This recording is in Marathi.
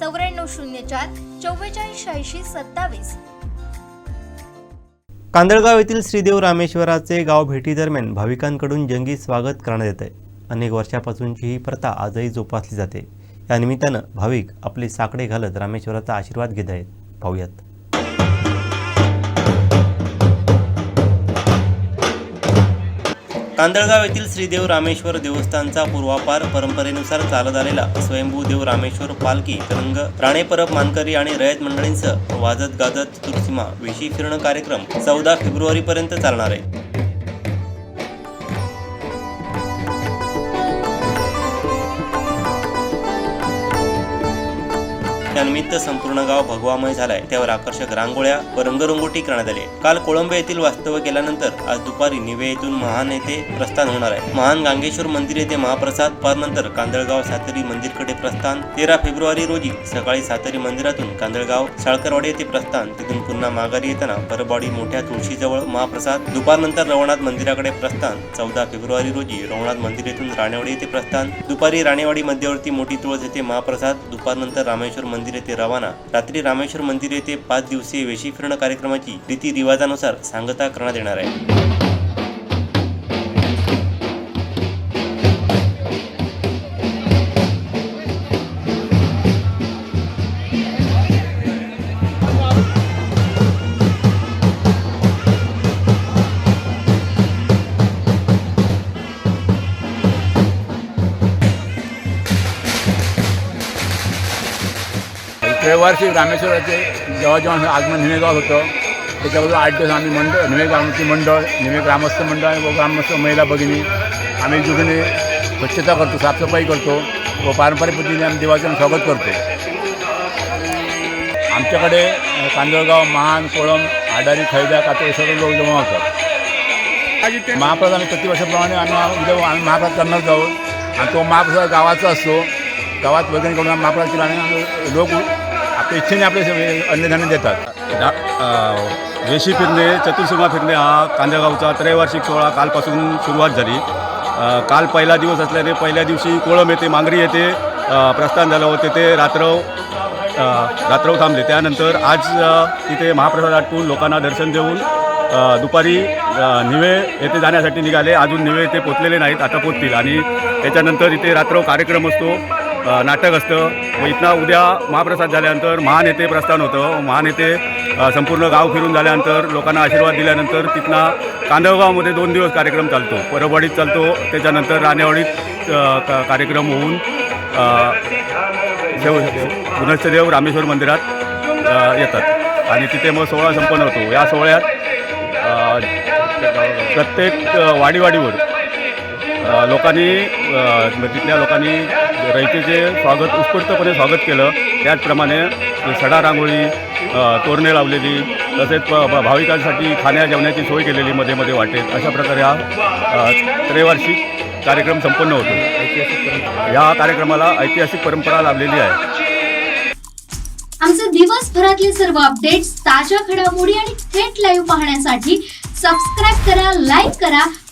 चौऱ्याण्णव शून्य चार चव्वेचाळीस शहाऐंशी सत्तावीस. कांदळगाव येथील श्रीदेव रामेश्वराचे गाव भेटीदरम्यान भाविकांकडून जंगी स्वागत करण्यात येत आहे अनेक वर्षापासूनची ही प्रथा आजही जोपासली जाते. या निमित्तानं भाविक आपले साकडे घालत रामेश्वराचा आशीर्वाद घेत आहेत. पाहूयात. कांदळगाव येथील श्रीदेव रामेश्वर देवस्थानचा पूर्वापार परंपरेनुसार चालत आलेला स्वयंभू देव रामेश्वर पालखी तरंग राणे परब मानकरी आणि रयत मंडळींसह वाजत गाजत चतुर्सीमा वेशी फिरणं कार्यक्रम चौदा फेब्रुवारी पर्यंत चालणार आहे. त्यानिमित्त संपूर्ण गाव भगवामय झालाय. त्यावर आकर्षक रांगोळ्या व रंगरंगोटी करण्यात आली. काल कोळंबे येथील वास्तव्य केल्यानंतर आज दुपारी निवे येथून महान येथे प्रस्थान होणार आहे. महान गांगेश्वर मंदिर येथे महाप्रसाद पारनंतर कांदळगाव सातेरी मंदिरकडे प्रस्थान तेरा फेब्रुवारी रोजी सकाळी सातेरी मंदिरातून कांदळगाव साळकरवाडी येथे प्रस्थान तिथून पुन्हा माघारी येताना परबाडी मोठ्या तुळशीजवळ महाप्रसाद दुपारनंतर रवनाथ मंदिराकडे प्रस्थान चौदा फेब्रुवारी रोजी रवनाथ मंदिर येथून राणेवाडी येथे प्रस्थान दुपारी राणेवाडी मध्यवर्ती मोठी तुळस येथे महाप्रसाद दुपारनंतर रामेश्वर मंदिर येथे रवाना. रात्री रामेश्वर मंदिर येथे पाच दिवसीय वेशी फिरणं कार्यक्रमाची रीती रिवाजानुसार सांगता करण्यात येणार आहे. रविवारची रामेश्वराचे जेव्हा जेव्हा आगमन निमेगाव होतं त्याच्याबरोबर आठ दिवस आम्ही मंडळ निमे मंडळ निमे ग्रामस्थ मंडळ आणि व ग्रामस्थ महिला भगिनी आम्ही जुगने स्वच्छता करतो साफसफाई करतो व पारंपरिक पद्धतीने आम्ही देवाचं स्वागत करतो. आमच्याकडे कांदळगाव महान कोळम आडारी खैदा हे सगळे लोक जमा होतात. महाप्रसाद आम्ही प्रतिवर्षाप्रमाणे आम्ही उद्या आम्ही महाप्रसाद करणार आहोत. आणि तो महाप्रसाद गावाचा असतो. गावात वगैरे करून महाप्रसाद केला आणि लोक ते इच्छेने आपले सगळे अन्नधान्य देतात. वेशी फिरणे चतुर्सीमा फिरणे हा कांदळगावचा त्रैवार्षिक सोहळा कालपासून सुरुवात झाली. काल पहिला दिवस असल्याने पहिल्या दिवशी कोळम येथे मांगरी येथे प्रस्थान झालं होते ते रात्रव अ, रात्रव थांबले. त्यानंतर आज तिथे महाप्रसाद आटपून लोकांना दर्शन देऊन दुपारी निवे येथे जाण्यासाठी निघाले. अजून निवे येथे पोचलेले नाहीत आता पोचतील. आणि त्याच्यानंतर इथे रात्रव कार्यक्रम असतो. नाटक असतं. मग इथनं उद्या महाप्रसाद झाल्यानंतर महान प्रस्थान होतं. महान संपूर्ण गाव फिरून झाल्यानंतर लोकांना आशीर्वाद दिल्यानंतर तिथनं कांदळगावमध्ये दोन दिवस कार्यक्रम चालतो. परबवाडीत चालतो. त्याच्यानंतर राणेवाडीत कार्यक्रम होऊन देव पुनश्चदेव रामेश्वर मंदिरात येतात. आणि तिथे मग सोहळा संपन्न होतो. या सोहळ्यात प्रत्येक वाडीवाडीवर लोकांनी तिथल्या लोकांनी रयतेचे स्वागत उत्स्फूर्तपणे स्वागत केलं. त्याचप्रमाणे सडा रांगोळी तोरणे लावलेली तसेच भाविकांसाठी खाण्या जेवण्याची सोय केलेली मध्ये मध्ये वाटेल अशा प्रकारे हा त्रैवार्षिक कार्यक्रम संपन्न होतो. या कार्यक्रमाला ऐतिहासिक परंपरा लाभलेली आहे. आमचे दिवसभरातले सर्व अपडेट्स ताज्या घडामोडी आणि थेट लाईव्ह पाहण्यासाठी सबस्क्राईब करा लाईक करा